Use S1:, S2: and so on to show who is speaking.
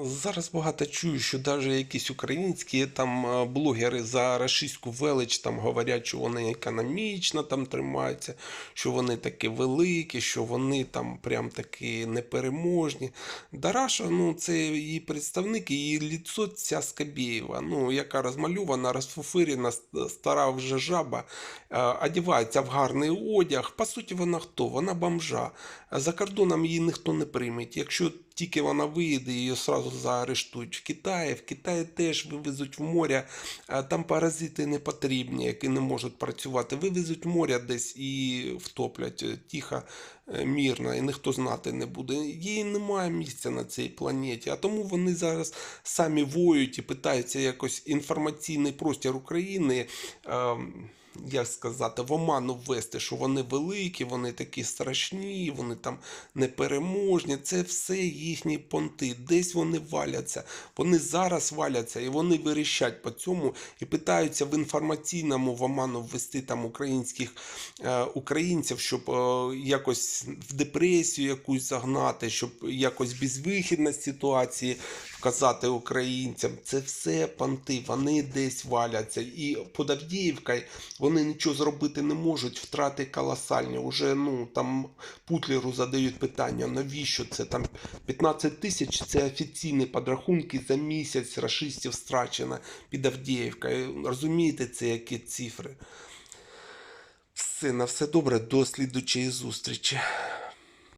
S1: Зараз багато чую, що навіть якісь українські там блогери за рашистську велич там говорять, що вони економічно там тримаються, що вони такі великі, що вони там прям такі непереможні. Дараша, ну це її представник, її ліцо ця Скабєєва, ну яка розмальована, розфуфирена, стара вже жаба, одягається в гарний одяг. По суті, вона хто? Вона бомжа. За кордоном її ніхто не прийме. Якщо тільки вона виїде, її одразу заарештують в Китаї. В Китаї теж вивезуть в море, а там паразити не потрібні, які не можуть працювати. Вивезуть в море десь і втоплять е, тихо, е, мирно, і ніхто знати не буде. Їй немає місця на цій планеті. А тому вони зараз самі воюють і питаються якось інформаційний простір України. Як сказати, в оману ввести, що вони великі, вони такі страшні, вони там непереможні. Це все їхні понти. Десь вони валяться. Вони зараз валяться і вони вирішать по цьому і питаються в інформаційному в оману ввести там українських е, українців, щоб е, якось в депресію якусь загнати, щоб якось безвихідність ситуації вказати українцям. Це все понти, вони десь валяться. І під Авдіївкою вони нічого зробити не можуть, втрати колосальні. Уже ну там Путлеру задають питання, навіщо це там 15 тисяч це офіційні підрахунки за місяць рашистів страчено під Авдіївкою. Розумієте, це які цифри? Все, на все добре, до слідучої зустрічі.